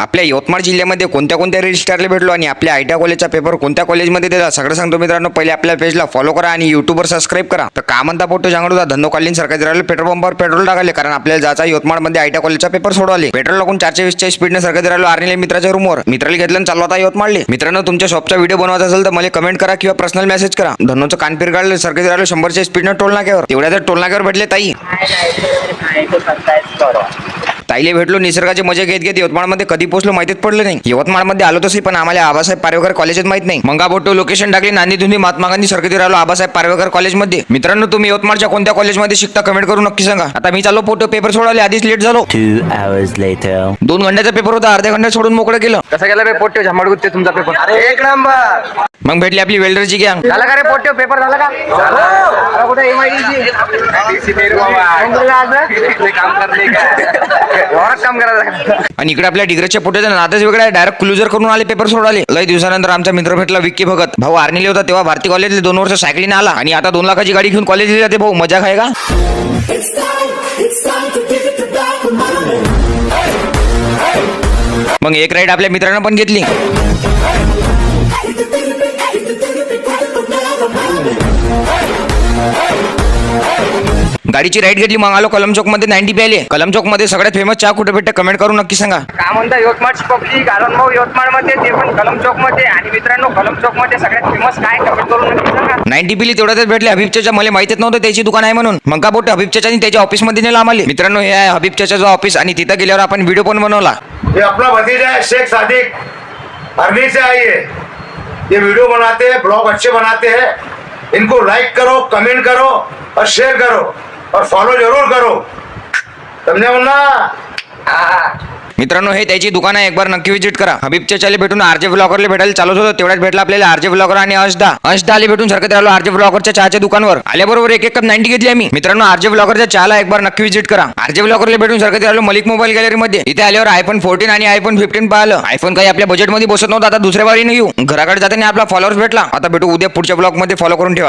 आपल्या यवतमाळ जिल्ह्यामध्ये कोणत्या कोणत्या रजिस्टरला भेटलो आणि आपल्या आयटीआय कॉलेजचा पेपर कोणत्या कॉलेजमध्ये दिला सगळं सांगतो मित्रांनो पहिले आपल्या पेजला फॉलो करा आणि युट्यूबवर सबस्क्राईब करा तर का म्हणता पोटो सांगतो होता धंदो कालीन सरकारी राहिले पेट्रोल पंपावर पेट्रोल टाकाले कारण आपल्याला जायचा यवतमाळमध्ये आयटीआय कॉलेजचा पेपर सोडवले पेट्रोल लागून चारशे वीसच्या स्पीडने सरकारी राहिलो आर्नीले मित्राच्या रूमवर मित्राला घेतलं आणि चालू होता यवतमाळले मित्रांनो तुमच्या शॉपचा व्हिडिओ बनवायचा असेल तर मला कमेंट करा किंवा पर्सनल मेसेज करा धनोचं कान पिरगाडले सरकारी राहिलो शंभरच्या स्पीडनं टोल नाक्यावर तेवढ्या तर टोल नाक्यावर भेटले ताई ताईले भेटलो निसर्गाचे मजे घेत घेत यवतमाळमध्ये कधी पोहोचलो माहितीच पडलं नाही. यवतमाळमध्ये आलो तसं पण आम्हाला आबासाहेब पारवेकर कॉलेजात माहीत नाही. मंगा बोटो लोकेशन टाकले नांदी धुंदी महात्मा गांधी सरकती राहिलो आबासाहेब पारवेकर कॉलेजमध्ये. मित्रांनो तुम्ही यवतमाळच्या कोणत्या कॉलेजमध्ये शिकता कमेंट करून नक्की सांगा. आता मी चाललो फोटो पेपर सोडवले आधीच लेट झालो. Two hours later. दोन घंट्याचा पेपर होता अर्ध्या घंट्यात सोडून मोकळं केलं. कसा गेला रे पोट्टे झमाडगुत्ते तुमचा पेपर? एक नंबर. मग भेटली आपली वेल्डरची गँग झाला का रे पोट्टे पेपर झाला का? झाला. कुठे काम करणे काम करायचं आणि इकडे आपल्या डिग्रीच्या पोट्याचा नादच वेगळा आहे. डायरेक्ट क्लुजर करून आले पेपर सोडवले लय दिवसानंतर आमचा मित्र भेटला विक्की भगत. भाऊ आर्नीले होता तेव्हा भारती कॉलेजला दोन वर्ष सायकलीने आला. आणि आता दोन लाखाची गाडी घेऊन कॉलेजला जाते भाऊ. मजा खाय का. मग एक राईड आपल्या मित्रांना पण घेतली. गाडीची राईड घेतली मग आलो कलम चौकमध्ये नाईन्टी प्यायले. कलम चौकमध्ये सगळ्यात फेमस चहा कुठे भेटते कमेंट करून नक्की सांगा. काय म्हणता यवतमाळची पब्लिक आनंद भाऊ यवतमाळमध्ये ते पण कलम चौकमध्ये. आणि मित्रांनो कलम चौकमध्ये सगळ्यात फेमस काय कमेंट करून नक्की सांगा. नाईन्टी पिली तेवढ्यातच भेटले. हबीब चाचा मला माहितीच नव्हतं त्याची दुकान आहे म्हणून. मग का बोट हबीब चाचानी त्याच्या ऑफिसमध्ये नेलं आम्हाला. मित्रांनो हे आहे हबीब चाचाचं ऑफिस आणि तिथं गेल्यावर आपण व्हिडिओ पण बनवला. ये अपना भतीजा है शेख सादिक. अरनी से आई है ये वीडियो बनाते हैं ब्लॉग अच्छे बनाते हैं इनको लाइक करो कमेंट करो और शेयर करो और फॉलो जरूर करो। समझे मुन्ना? मित्रांनो हे त्याची दुकान आहे. एक बार नक्की विजिट करा. हबीबच्या चाले भेटून आरजे ब्लॉगरला भेटायला चालू होतं. तेवढ्याच भेटला आपल्याला आरजे ब्लॉगर आणि अशदा. अशदा आले भेटून सरकत राहिलो आरजे ब्लॉगरच्या चहाच्या दुकानवर. आल्याबरोबर एक एक कप नाईन्टी घेतली आम्ही. मित्रांनो आरजे ब्लॉगरच्या चहाला एक बार नक्की विजिट करा. आरजे ब्लॉगरला भेटून सरकत राहिलो मलिक मोबाईल गॅलरीमध्ये. इथे आल्यावर आयफोन फोर्टीन आणि आयफोन फिफ्टीन पाहिलं. आयफोन काही आपल्या बजेटमध्ये बसत नव्हतं. आता दुसऱ्या वारी येऊ. घराकडे जाताना आपला फॉलोअर्स भेटला. आता भेटू उद्या पुढच्या ब्लॉगमध्ये फॉलो करून ठेवा.